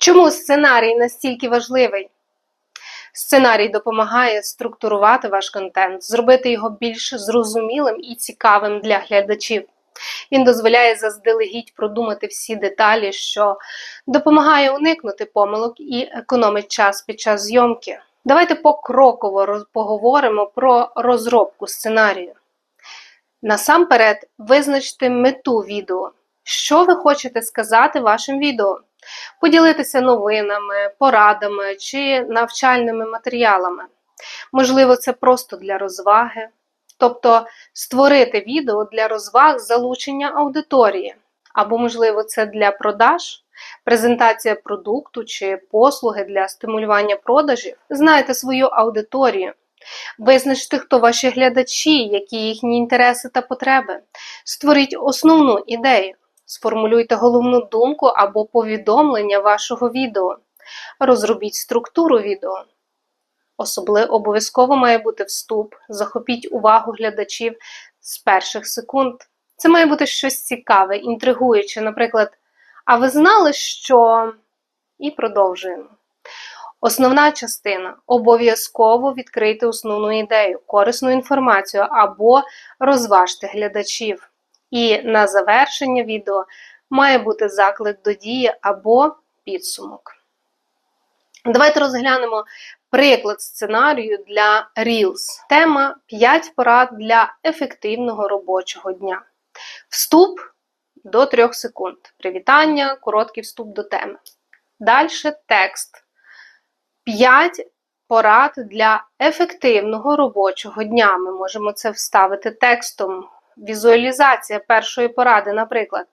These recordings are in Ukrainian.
Чому сценарій настільки важливий? Сценарій допомагає структурувати ваш контент, зробити його більш зрозумілим і цікавим для глядачів. Він дозволяє заздалегідь продумати всі деталі, що допомагає уникнути помилок і економить час під час зйомки. Давайте покроково поговоримо про розробку сценарію. Насамперед, визначте мету відео. Що ви хочете сказати вашим відео? Поділитися новинами, порадами чи навчальними матеріалами. Можливо, це просто для розваги. Тобто створити відео для розваг залучення аудиторії. Або, можливо, це для продаж, презентація продукту чи послуги для стимулювання продажів. Знайте свою аудиторію. Визначте, хто ваші глядачі, які їхні інтереси та потреби. Створіть основну ідею. Сформулюйте головну думку або повідомлення вашого відео. Розробіть структуру відео. Особливо обов'язково має бути вступ. Захопіть увагу глядачів з перших секунд. Це має бути щось цікаве, інтригуюче. Наприклад, а ви знали, що. І продовжуємо. Основна частина обов'язково відкрити основну ідею, корисну інформацію або розважте глядачів. І на завершення відео має бути заклик до дії або підсумок. Давайте розглянемо приклад сценарію для Reels. Тема 5 порад для ефективного робочого дня. Вступ до 3 секунд. Привітання, короткий вступ до теми. Далі текст. 5 порад для ефективного робочого дня. Ми можемо це вставити текстом. Візуалізація першої поради, наприклад,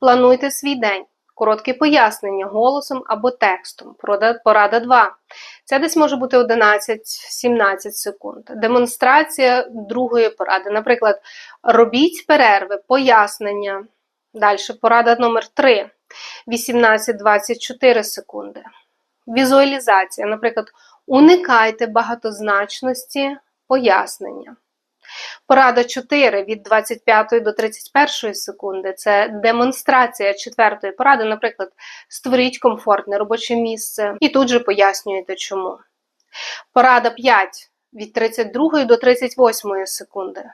плануйте свій день. Коротке пояснення голосом або текстом. Порада- Порада 2. Це десь може бути 11-17 секунд. Демонстрація другої поради. Наприклад, робіть перерви, пояснення. Далі порада номер 3. 18-24 секунди. Візуалізація. Наприклад, уникайте багатозначності пояснення. Порада 4 від 25 до 31 секунди це демонстрація четвертої поради. Наприклад, створіть комфортне робоче місце і тут же пояснюєте чому. Порада 5 від 32 до 38 секунди.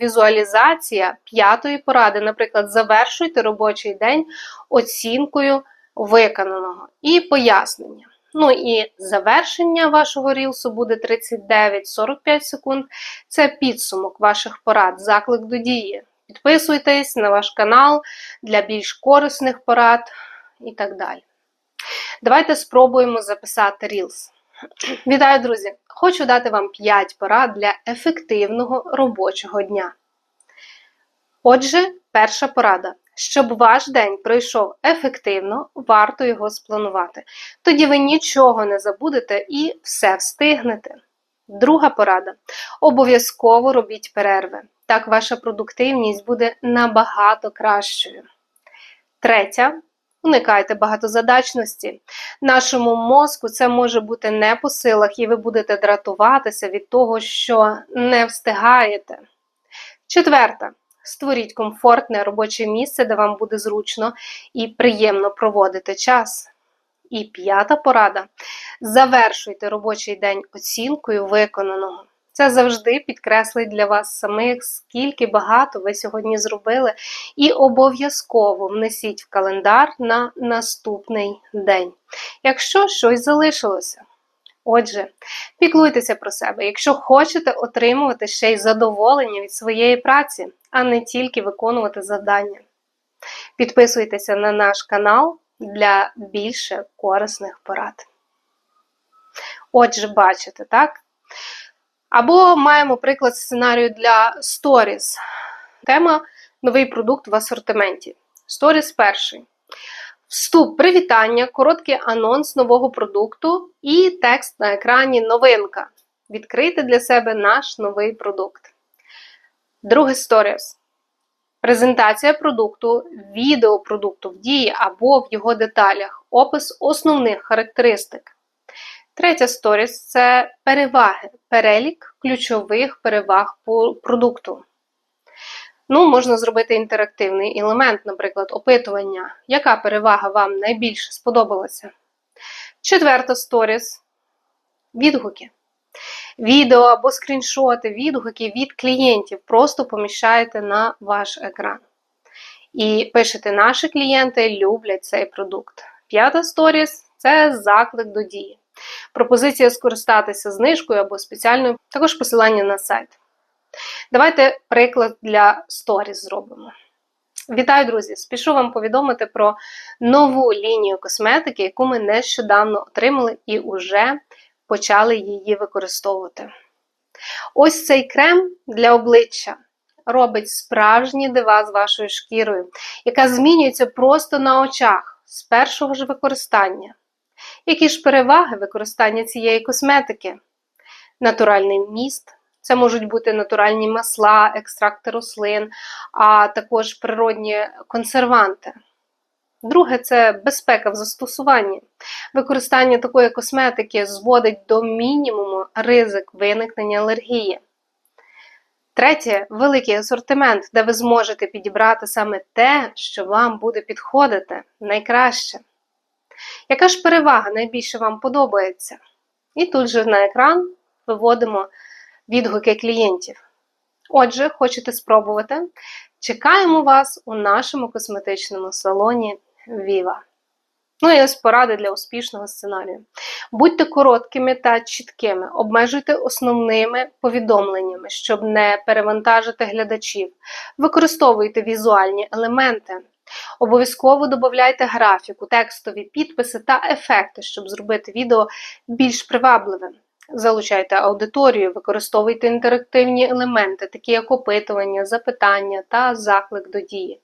Візуалізація п'ятої поради, наприклад, завершуйте робочий день оцінкою виконаного і пояснення. Ну і завершення вашого рілсу буде 39-45 секунд. Це підсумок ваших порад, заклик до дії. Підписуйтесь на ваш канал для більш корисних порад і так далі. Давайте спробуємо записати Reels. Вітаю, друзі! Хочу дати вам 5 порад для ефективного робочого дня. Отже, перша порада. Щоб ваш день пройшов ефективно, варто його спланувати. Тоді ви нічого не забудете і все встигнете. Друга порада. Обов'язково робіть перерви. Так ваша продуктивність буде набагато кращою. Третя. Уникайте багатозадачності. Нашому мозку це може бути не по силах, і ви будете дратуватися від того, що не встигаєте. Четверта. Створіть комфортне робоче місце, де вам буде зручно і приємно проводити час. І п'ята порада. Завершуйте робочий день оцінкою виконаного. Це завжди підкреслить для вас самих, скільки багато ви сьогодні зробили, і обов'язково внесіть в календар на наступний день, якщо щось залишилося. Отже, піклуйтеся про себе, якщо хочете отримувати ще й задоволення від своєї праці, а не тільки виконувати завдання. Підписуйтеся на наш канал для більше корисних порад. Отже, бачите, так? Або маємо приклад сценарію для Stories. Тема новий продукт в асортименті. Stories перший. Вступ, привітання, короткий анонс нового продукту і текст на екрані новинка. Відкрити для себе наш новий продукт. Друге Stories. Презентація продукту, відео продукту в дії або в його деталях, опис основних характеристик. Третя Stories – це переваги, перелік ключових переваг продукту. Ну, можна зробити інтерактивний елемент, наприклад, опитування, яка перевага вам найбільше сподобалася. Четверта сторіс відгуки. Відео або скріншоти, відгуки від клієнтів просто поміщаєте на ваш екран. І пишете, наші клієнти люблять цей продукт. П'ята сторіс це заклик до дії. Пропозиція скористатися знижкою або спеціальною, також посилання на сайт. Давайте приклад для сторіс зробимо. Вітаю, друзі! Спішу вам повідомити про нову лінію косметики, яку ми нещодавно отримали і вже почали її використовувати. Ось цей крем для обличчя робить справжні дива з вашою шкірою, яка змінюється просто на очах з першого ж використання. Які ж переваги використання цієї косметики? Натуральний вміст. Це можуть бути натуральні масла, екстракти рослин, а також природні консерванти. Друге це безпека в застосуванні. Використання такої косметики зводить до мінімуму ризик виникнення алергії. Третє великий асортимент, де ви зможете підібрати саме те, що вам буде підходити найкраще. Яка ж перевага найбільше вам подобається? І тут же на екран виводимо відгуки клієнтів. Отже, хочете спробувати? Чекаємо вас у нашому косметичному салоні Viva. Ну і ось поради для успішного сценарію. Будьте короткими та чіткими, обмежуйте основними повідомленнями, щоб не перевантажити глядачів. Використовуйте візуальні елементи. Обов'язково додавайте графіку, текстові підписи та ефекти, щоб зробити відео більш привабливим. Залучайте аудиторію, використовуйте інтерактивні елементи, такі як опитування, запитання та заклик до дії.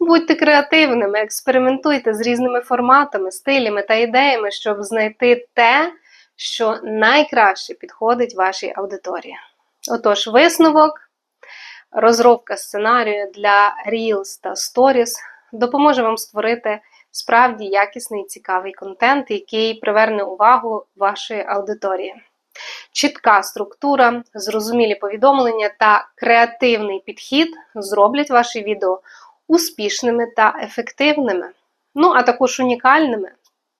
Будьте креативними, експериментуйте з різними форматами, стилями та ідеями, щоб знайти те, що найкраще підходить вашій аудиторії. Отож, висновок, розробка сценарію для Reels та Stories допоможе вам створити справді якісний цікавий контент, який приверне увагу вашої аудиторії. Чітка структура, зрозумілі повідомлення та креативний підхід зроблять ваші відео успішними та ефективними, ну а також унікальними.